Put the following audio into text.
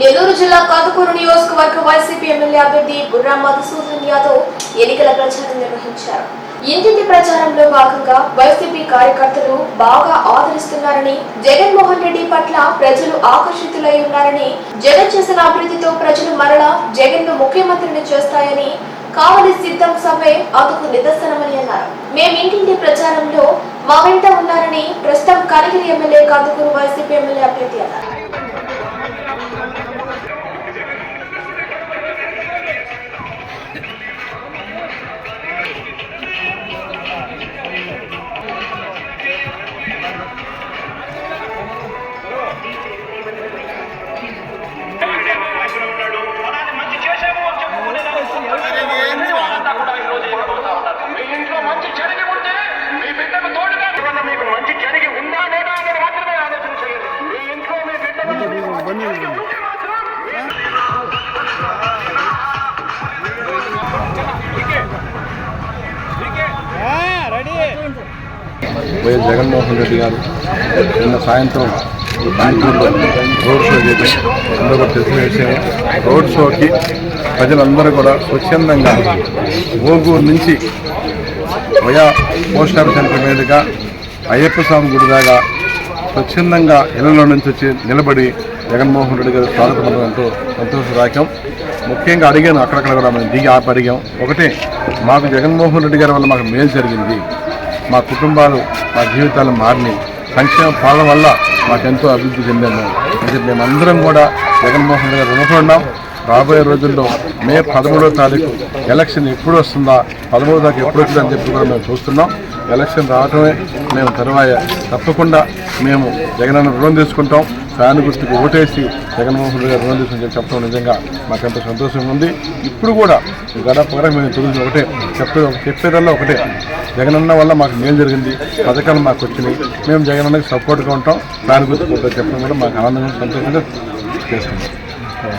నెల్లూరు జిల్లా కాదుకూరు నియోజకవర్గ YCP MLA అభ్యర్థి బుర్రా మధుసూదన్ యాదవ్ ఎన్నికల ప్రచారం నిర్వహించారు. ఇంటింటి ప్రచారంలో భాగంగా వైసీపీ కార్యకర్తలు బాగా ఆదరిస్తున్నారని జగన్మోహన్ రెడ్డి పట్ల ప్రజలు ఆకర్షితులై ఉన్నారని జగన్ చేసిన అభివృద్ధితో ప్రజలు మరలా జగన్ను ముఖ్యమంత్రిని చేస్తాయని కావలి సిద్ధం సభే అందుకు నిదర్శనమని అన్నారు. మేమింటింటి ప్రచారంలో మా వెంట ఉన్నారని ప్రస్తుతం Kanigiri MLA Kadukuru YCP MLA అభ్యర్థి అన్నారు. వైఎస్ జగన్మోహన్ రెడ్డి గారు నిన్న సాయంత్రం బెంగళూరులో రోడ్ షో చేసి అందరూ కూడా తెలిసిన విషయం రోడ్ షోకి ప్రజలందరూ కూడా స్వచ్ఛందంగా ఓగూరు నుంచి వయా పోస్ట్ ఆఫీస్ సెంటర్ మీదుగా అయ్యప్ప స్వామి గుడి దాకా స్వచ్ఛందంగా ఇళ్ళలో నుంచి వచ్చి నిలబడి జగన్మోహన్ రెడ్డి గారు స్వాగతం పొందడంతో సంతోషదాయకం ముఖ్యంగా అడిగాను అక్కడక్కడ కూడా మేము దిగి ఆపి అడిగాం. ఒకటే మాకు జగన్మోహన్ రెడ్డి గారి వల్ల మాకు మేలు జరిగింది. మా కుటుంబాలు మా జీవితాలు మారినాయి. సంక్షేమ పాలన వల్ల మాకెంతో అభివృద్ధి చెందాము అంటే మేమందరం కూడా జగన్మోహన్ రెడ్డి గారు రుణపడినాం. రాబోయే రోజుల్లో మే పదమూడో తారీఖు ఎలక్షన్ ఎప్పుడు వస్తుందా పదమూడో తారీఖు ఎప్పుడు వచ్చిందని చెప్పి కూడా మేము చూస్తున్నాం. ఎలక్షన్ రావటమే మేము తరువాయ. తప్పకుండా మేము జగనన్న రుణం తీసుకుంటాం. ఫ్యాన్ గుర్తుకు ఓటేసి జగన్మోహన్ రెడ్డి గారు రుణం తీసుకుని చెప్పడం నిజంగా మాకెంతో సంతోషంగా ఉంది. ఇప్పుడు కూడా గడపగా మేము తెలుసు ఒకటే. చెప్పే చెప్పేదల్లా ఒకటే. జగనన్న వల్ల మాకు మేలు జరిగింది. పథకాలు మాకు వచ్చినాయి. మేము జగనన్నకి సపోర్ట్గా ఉంటాం. ఫ్యాన్ గుర్తుకు ఓటు చెప్పడం కూడా మాకు ఆనందంగా సంతోషంగా చేస్తున్నాం.